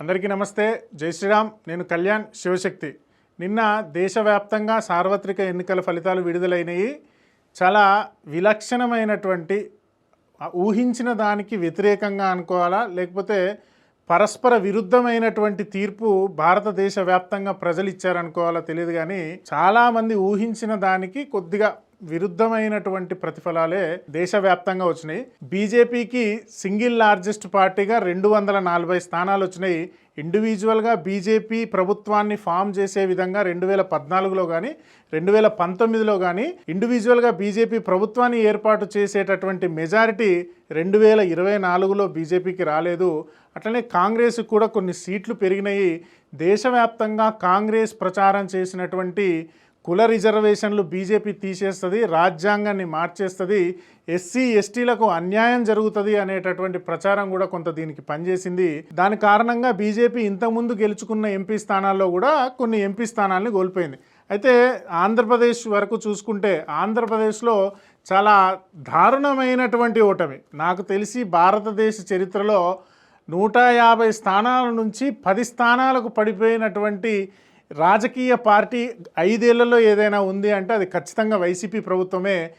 అందరికీ నమస్తే. జై శ్రీరామ్. నేను కళ్యాణ్ శివశక్తి. నిన్న దేశవ్యాప్తంగా సార్వత్రిక ఎన్నికల ఫలితాలు విడుదలైనవి చాలా విలక్షణమైనటువంటి ఊహించిన దానికి వ్యతిరేకంగా అనుకోవాలా? లేకపోతే పరస్పర విరుద్ధమైనటువంటి తీర్పు భారతదేశ వ్యాప్తంగా ప్రజలు ఇచ్చారనుకోవాలో? తెలియదు కానీ చాలామంది ఊహించిన దానికి కొద్దిగా విరుద్ధమైనటువంటి ప్రతిఫలాలే దేశవ్యాప్తంగా వచ్చినాయి. బీజేపీకి సింగిల్ లార్జెస్ట్ పార్టీగా రెండు వందల నలభై స్థానాలు వచ్చినాయి. ఇండివిజువల్గా బీజేపీ ప్రభుత్వాన్ని ఫామ్ చేసే విధంగా రెండు వేల పద్నాలుగులో కానీ రెండు వేల పంతొమ్మిదిలో కానీ ఇండివిజువల్గా బీజేపీ ప్రభుత్వాన్ని ఏర్పాటు చేసేటటువంటి మెజారిటీ రెండు వేల ఇరవై నాలుగులో బీజేపీకి రాలేదు. అట్లనే కాంగ్రెస్ కూడా కొన్ని సీట్లు పెరిగినాయి. దేశవ్యాప్తంగా కాంగ్రెస్ ప్రచారం చేసినటువంటి కుల రిజర్వేషన్లు బీజేపీ తీసేస్తుంది రాజ్యాంగాన్ని మార్చేస్తుంది ఎస్సీ ఎస్టీలకు అన్యాయం జరుగుతుంది అనేటటువంటి ప్రచారం కూడా కొంత దీనికి పనిచేసింది. దాని కారణంగా బీజేపీ ఇంతకుముందు గెలుచుకున్న ఎంపీ స్థానాల్లో కూడా కొన్ని ఎంపీ స్థానాల్ని కోల్పోయింది. అయితే ఆంధ్రప్రదేశ్ వరకు చూసుకుంటే ఆంధ్రప్రదేశ్లో చాలా దారుణమైనటువంటి ఓటమి. నాకు తెలిసి భారతదేశ చరిత్రలో నూట యాభై స్థానాల నుంచి పది స్థానాలకు పడిపోయినటువంటి రాజకీయ పార్టీ ఐదేళ్ళలో ఏదైనా ఉంది అంటే అది ఖచ్చితంగా వైసీపీ ప్రభుత్వమే.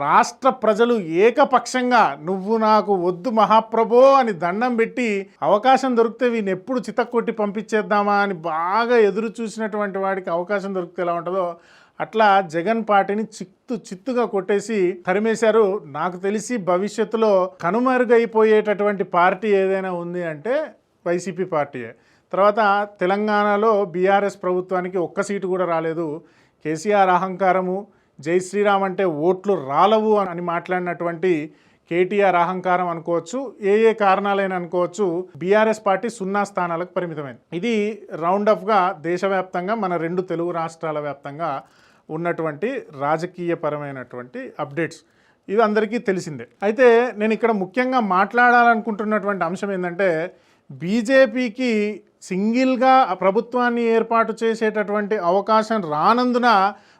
రాష్ట్ర ప్రజలు ఏకపక్షంగా నువ్వు నాకు వద్దు మహాప్రభో అని దండం పెట్టి అవకాశం దొరికితే వీని ఎప్పుడు చితక్కొట్టి పంపించేద్దామా అని బాగా ఎదురు చూసినటువంటి వాడికి అవకాశం దొరికితే ఎలా ఉంటుందో అట్లా జగన్ పార్టీని చిత్తు చిత్తుగా కొట్టేసి తరిమేశారు. నాకు తెలిసి భవిష్యత్తులో కనుమరుగైపోయేటటువంటి పార్టీ ఏదైనా ఉంది అంటే వైసీపీ పార్టీయే. తర్వాత తెలంగాణలో బీఆర్ఎస్ ప్రభుత్వానికి ఒక్క సీటు కూడా రాలేదు. కేసీఆర్ అహంకారము జై శ్రీరామ్ అంటే ఓట్లు రాలవు అని మాట్లాడినటువంటి కేటీఆర్ అహంకారం అనుకోవచ్చు ఏ ఏ కారణాలైన అనుకోవచ్చు బీఆర్ఎస్ పార్టీ సున్నా స్థానాలకు పరిమితమైంది. ఇది రౌండ్ ఆఫ్గా దేశవ్యాప్తంగా మన రెండు తెలుగు రాష్ట్రాల వ్యాప్తంగా ఉన్నటువంటి రాజకీయపరమైనటువంటి అప్డేట్స్. ఇది అందరికీ తెలిసిందే. అయితే నేను ఇక్కడ ముఖ్యంగా మాట్లాడాలనుకుంటున్నటువంటి అంశం ఏంటంటే బీజేపీకి సింగిల్గా ప్రభుత్వాన్ని ఏర్పాటు చేసేటటువంటి అవకాశం రానందున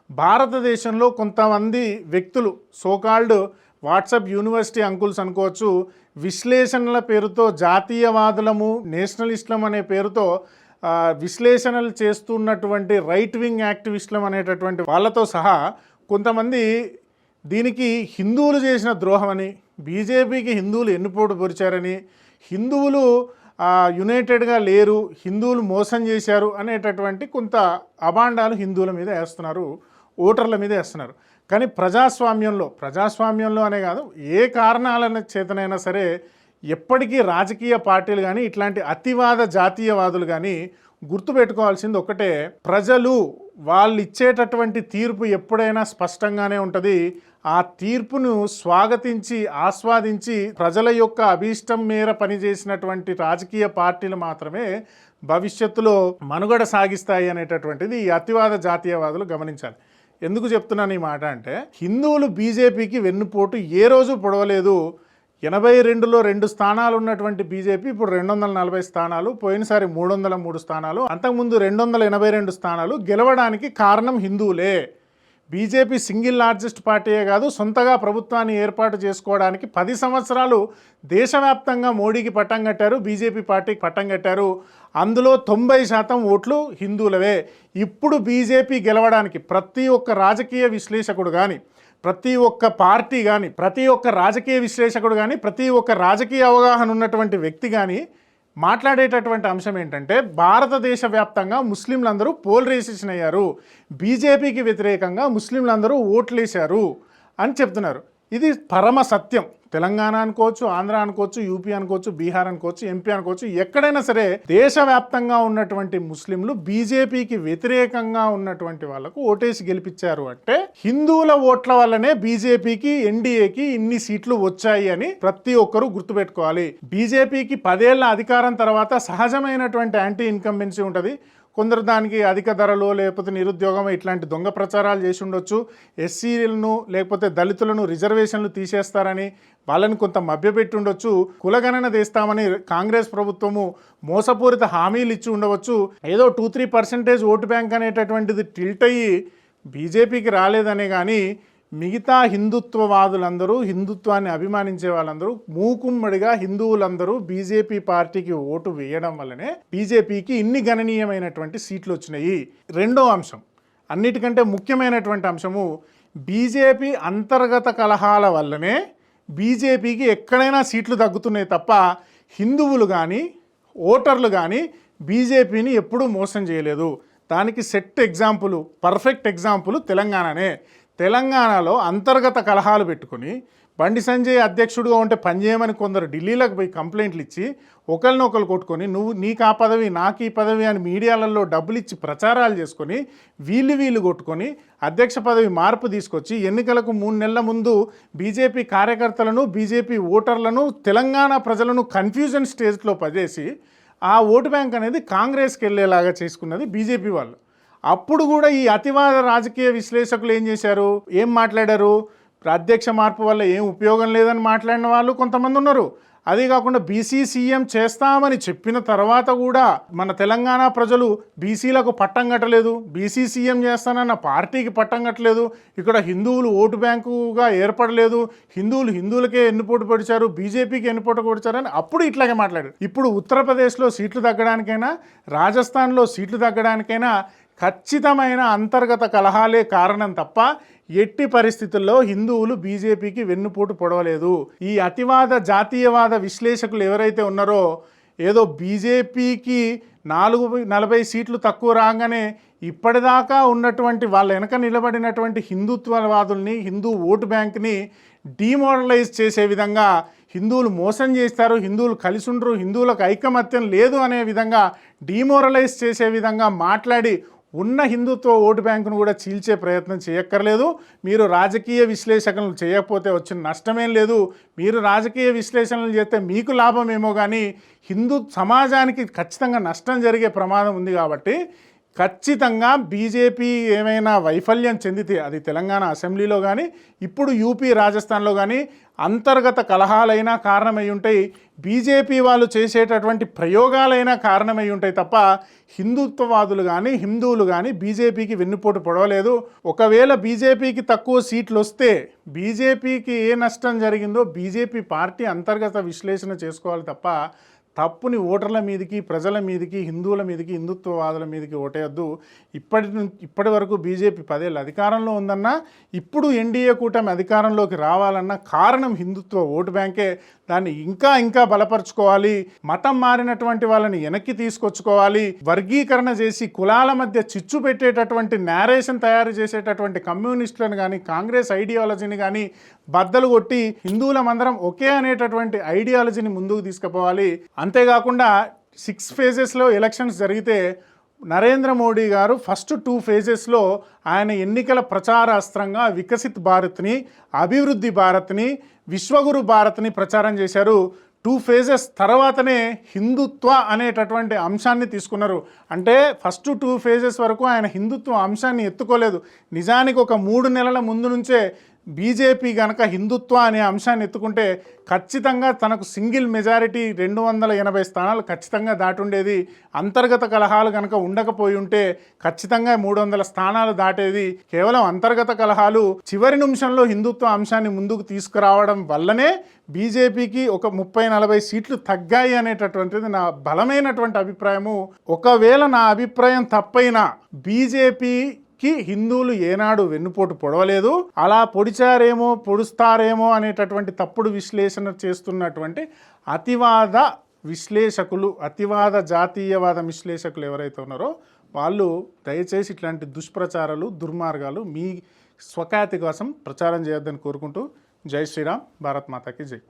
భారతదేశంలో కొంతమంది వ్యక్తులు సోకాల్డ్ వాట్సాప్ యూనివర్సిటీ అంకుల్స్ అనుకోవచ్చు విశ్లేషణల పేరుతో జాతీయవాదులము నేషనలిస్టులం అనే పేరుతో విశ్లేషణలు చేస్తున్నటువంటి రైట్ వింగ్ యాక్టివిస్టులం అనేటటువంటి వాళ్ళతో సహా కొంతమంది దీనికి హిందువులు చేసిన ద్రోహమని బీజేపీకి హిందువులు ఎన్నుపోటు పొరిచారని హిందువులు యునైటెడ్గా లేరు హిందువులు మోసం చేశారు అనేటటువంటి కొంత అభాండాలు హిందువుల మీద వేస్తున్నారు ఓటర్ల మీద వేస్తున్నారు. కానీ ప్రజాస్వామ్యంలో ప్రజాస్వామ్యంలో అనే కాదు ఏ కారణాల చేతనైనా సరే ఎప్పటికీ రాజకీయ పార్టీలు కానీ ఇట్లాంటి అతివాద జాతీయవాదులు కానీ గుర్తుపెట్టుకోవాల్సింది ఒకటే ప్రజలు వాళ్ళు ఇచ్చేటటువంటి తీర్పు ఎప్పుడైనా స్పష్టంగానే ఉంటుంది. ఆ తీర్పును స్వాగతించి ఆస్వాదించి ప్రజల యొక్క అభీష్టం మేర పనిచేసినటువంటి రాజకీయ పార్టీలు మాత్రమే భవిష్యత్తులో మనుగడ సాగిస్తాయి అనేటటువంటిది ఈ అతివాద జాతీయవాదులు గమనించాలి. ఎందుకు చెప్తున్నాను ఈ మాట అంటే హిందువులు బీజేపీకి వెన్నుపోటు ఏ రోజు పొడవలేదు. ఎనభై రెండులో రెండు స్థానాలు ఉన్నటువంటి బీజేపీ ఇప్పుడు రెండు వందల నలభై స్థానాలు పోయినసారి మూడు వందల మూడు స్థానాలు అంతకుముందు రెండు వందల ఎనభై రెండు స్థానాలు గెలవడానికి కారణం హిందువులే. బీజేపీ సింగిల్ లార్జెస్ట్ పార్టీయే కాదు సొంతగా ప్రభుత్వాన్ని ఏర్పాటు చేసుకోవడానికి పది సంవత్సరాలు దేశవ్యాప్తంగా మోడీకి పట్టం కట్టారు బీజేపీ పార్టీకి పట్టం కట్టారు. అందులో తొంభై శాతం ఓట్లు హిందువులవే. ఇప్పుడు బీజేపీ గెలవడానికి ప్రతి ఒక్క రాజకీయ విశ్లేషకుడు కానీ ప్రతి ఒక్క పార్టీ కానీ ప్రతి ఒక్క రాజకీయ విశ్లేషకుడు కానీ ప్రతి ఒక్క రాజకీయ అవగాహన ఉన్నటువంటి వ్యక్తి కానీ మాట్లాడేటటువంటి అంశం ఏంటంటే భారతదేశ వ్యాప్తంగా ముస్లింలందరూ పోలరైజేషన్ అయ్యారు. బీజేపీకి వ్యతిరేకంగా ముస్లింలందరూ ఓట్లేశారు అని చెప్తున్నారు. ఇది పరమ సత్యం. తెలంగాణ అనుకోవచ్చు ఆంధ్ర అనుకోవచ్చు యూపీ అనుకోవచ్చు బీహార్ అనుకోవచ్చు ఎంపీ అనుకోవచ్చు ఎక్కడైనా సరే దేశవ్యాప్తంగా ఉన్నటువంటి ముస్లింలు బీజేపీకి వ్యతిరేకంగా ఉన్నటువంటి వాళ్ళకు ఓటేసి గెలిపించారు అంటే హిందువుల ఓట్ల వల్లనే బీజేపీకి ఎన్డీఏకి ఇన్ని సీట్లు వచ్చాయి అని ప్రతి ఒక్కరూ గుర్తుపెట్టుకోవాలి. బీజేపీకి పదేళ్ళ అధికారం తర్వాత సహజమైనటువంటి యాంటీ ఇన్కంబెన్సీ ఉంటుంది. కొందరు దానికి అధిక ధరలు లేకపోతే నిరుద్యోగం ఇట్లాంటి దొంగ ప్రచారాలు చేసి ఉండొచ్చు. ఎస్సీలను లేకపోతే దళితులను రిజర్వేషన్లు తీసేస్తారని వాళ్ళని కొంత మభ్యపెట్టి ఉండొచ్చు. కులగణన తీస్తామని కాంగ్రెస్ ప్రభుత్వము మోసపూరిత హామీలు ఇచ్చి ఉండవచ్చు. ఏదో two three percentage vote bank అనేటటువంటిది టిల్ట్ అయ్యి బీజేపీకి రాలేదనే కానీ మిగతా హిందుత్వవాదులందరూ హిందుత్వాన్ని అభిమానించే వాళ్ళందరూ మూకుమ్మడిగా హిందువులందరూ బీజేపీ పార్టీకి ఓటు వేయడం వల్లనే బీజేపీకి ఇన్ని గణనీయమైనటువంటి సీట్లు వచ్చినాయి. రెండో అంశం. అన్నిటికంటే ముఖ్యమైనటువంటి అంశము బీజేపీ అంతర్గత కలహాల వల్లనే బీజేపీకి ఎక్కడైనా సీట్లు తగ్గుతున్నాయి తప్ప హిందువులు కానీ ఓటర్లు కానీ బీజేపీని ఎప్పుడూ మోసం చేయలేదు. దానికి సెట్ ఎగ్జాంపుల్ పర్ఫెక్ట్ ఎగ్జాంపుల్ తెలంగాణనే. తెలంగాణలో అంతర్గత కలహాలు పెట్టుకుని బండి సంజయ్ అధ్యక్షుడిగా ఉంటే పనిచేయమని కొందరు ఢిల్లీలోకి పోయి కంప్లైంట్లు ఇచ్చి ఒకరినొకరు కొట్టుకొని నువ్వు నీకు ఆ పదవి నాకు ఈ పదవి అని మీడియాలలో డబ్బులు ఇచ్చి ప్రచారాలు చేసుకొని వీళ్ళు వీళ్ళు కొట్టుకొని అధ్యక్ష పదవి మార్పు తీసుకొచ్చి ఎన్నికలకు మూడు నెలల ముందు బీజేపీ కార్యకర్తలను బీజేపీ ఓటర్లను తెలంగాణ ప్రజలను కన్ఫ్యూజన్ స్టేజ్లో పదేసి ఆ ఓటు బ్యాంక్ అనేది కాంగ్రెస్కి వెళ్ళేలాగా చేసుకున్నది బీజేపీ వాళ్ళు. అప్పుడు కూడా ఈ అతివాద రాజకీయ విశ్లేషకులు ఏం చేశారు? ఏం మాట్లాడారు? అధ్యక్ష మార్పు వల్ల ఏం ఉపయోగం లేదని మాట్లాడిన వాళ్ళు కొంతమంది ఉన్నారు. అదే కాకుండా బీసీ సీఎం చేస్తామని చెప్పిన తర్వాత కూడా మన తెలంగాణ ప్రజలు బీసీలకు పట్టం కట్టలేదు. బీసీ సీఎం చేస్తానన్న పార్టీకి పట్టం కట్టలేదు. ఇక్కడ హిందువులు ఓటు బ్యాంకుగా ఏర్పడలేదు. హిందువులు హిందువులకే ఎన్నుపోటు పొడిచారు. బీజేపీకి ఎన్నుపోటు పొడిచారని అప్పుడు ఇట్లాగే మాట్లాడారు. ఇప్పుడు ఉత్తరప్రదేశ్లో సీట్లు తగ్గడానికైనా రాజస్థాన్లో సీట్లు తగ్గడానికైనా ఖచ్చితమైన అంతర్గత కలహాలే కారణం తప్ప ఎట్టి పరిస్థితుల్లో హిందువులు బీజేపీకి వెన్నుపోటు పొడవలేదు. ఈ అతివాద జాతీయవాద విశ్లేషకులు ఎవరైతే ఉన్నారో ఏదో బీజేపీకి నాలుగు నలభై సీట్లు తక్కువ రాగానే ఇప్పటిదాకా ఉన్నటువంటి వాళ్ళ వెనక నిలబడినటువంటి హిందుత్వవాదుల్ని హిందూ ఓటు బ్యాంక్ని డీమోరలైజ్ చేసే విధంగా హిందువులు మోసం చేస్తారు హిందువులు కలిసి ఉండరు హిందువులకు ఐకమత్యం లేదు అనే విధంగా డీమోరలైజ్ చేసే విధంగా మాట్లాడి ఉన్న హిందుత్వ ఓటు బ్యాంకును కూడా చీల్చే ప్రయత్నం చేయక్కర్లేదు. మీరు రాజకీయ విశ్లేషణలు చేయకపోతే వచ్చిన నష్టమేం లేదు. మీరు రాజకీయ విశ్లేషణలు చేస్తే మీకు లాభమేమో కానీ హిందూ సమాజానికి ఖచ్చితంగా నష్టం జరిగే ప్రమాదం ఉంది కాబట్టి ఖచ్చితంగా బీజేపీ ఏమైనా వైఫల్యం చెందితే అది తెలంగాణ అసెంబ్లీలో కానీ ఇప్పుడు యూపీ రాజస్థాన్లో కానీ అంతర్గత కలహాలైనా కారణమై ఉంటాయి. బీజేపీ వాళ్ళు చేసేటటువంటి ప్రయోగాలైనా కారణమై ఉంటాయి తప్ప హిందుత్వవాదులు కానీ హిందువులు కానీ బీజేపీకి వెన్నుపోటు పొడవలేదు. ఒకవేళ బీజేపీకి తక్కువ సీట్లు వస్తే బీజేపీకి ఏ నష్టం జరిగిందో బీజేపీ పార్టీ అంతర్గత విశ్లేషణ చేసుకోవాలి తప్ప తప్పుని ఓటర్ల మీదకి ప్రజల మీదకి హిందువుల మీదకి హిందుత్వవాదుల మీదకి ఓటేయద్దు. ఇప్పటి నుంచి ఇప్పటి వరకు బీజేపీ పదేళ్ళు అధికారంలో ఉందన్నా ఇప్పుడు ఎన్డీఏ కూటమి అధికారంలోకి రావాలన్న కారణం హిందుత్వ ఓటు బ్యాంకే. దాన్ని ఇంకా ఇంకా బలపరుచుకోవాలి. మతం మారినటువంటి వాళ్ళని వెనక్కి తీసుకొచ్చుకోవాలి. వర్గీకరణ చేసి కులాల మధ్య చిచ్చు పెట్టేటటువంటి నేరేషన్ తయారు చేసేటటువంటి కమ్యూనిస్టులను కానీ కాంగ్రెస్ ఐడియాలజీని కానీ బద్దలు కొట్టి హిందువులమందరం ఒకే అనేటటువంటి ఐడియాలజీని ముందుకు తీసుకుపోవాలి. అంతేకాకుండా సిక్స్ ఫేజెస్లో ఎలక్షన్స్ జరిగితే నరేంద్ర మోడీ గారు ఫస్ట్ టూ ఫేజెస్లో ఆయన ఎన్నికల ప్రచారాస్త్రంగా వికసిత్ భారత్ని అభివృద్ధి భారత్ని విశ్వగురు భారత్ని ప్రచారం చేశారు. టూ ఫేజెస్ తర్వాతనే హిందుత్వ అనేటటువంటి అంశాన్ని తీసుకున్నారు. అంటే ఫస్ట్ టూ ఫేజెస్ వరకు ఆయన హిందుత్వ అంశాన్ని ఎత్తుకోలేదు. నిజానికి ఒక మూడు నెలల ముందు నుంచే బీజేపీ గనక హిందుత్వ అనే అంశాన్ని ఎత్తుకుంటే ఖచ్చితంగా తనకు సింగిల్ మెజారిటీ రెండు వందల ఎనభై స్థానాలు ఖచ్చితంగా దాటుండేది. అంతర్గత కలహాలు కనుక ఉండకపోయి ఉంటే ఖచ్చితంగా మూడు వందల స్థానాలు దాటేది. కేవలం అంతర్గత కలహాలు చివరి నిమిషంలో హిందుత్వ అంశాన్ని ముందుకు తీసుకురావడం వల్లనే బీజేపీకి ఒక ముప్పై నలభై సీట్లు తగ్గాయి అనేటటువంటిది నా బలమైనటువంటి అభిప్రాయము. ఒకవేళ నా అభిప్రాయం తప్పైనా బీజేపీ కి హిందువులు ఏనాడు వెన్నుపోటు పొడవలేదు. అలా పొడిచారేమో పొడుస్తారేమో అనేటటువంటి తప్పుడు విశ్లేషణ చేస్తున్నటువంటి అతివాద విశ్లేషకులు అతివాద జాతీయవాద విశ్లేషకులు ఎవరైతే ఉన్నారో వాళ్ళు దయచేసి ఇట్లాంటి దుష్ప్రచారాలు దుర్మార్గాలు మీ స్వఖ్యాతి కోసం ప్రచారం చేయొద్దని కోరుకుంటూ జై శ్రీరామ్ భారత్ మాతాకి జై.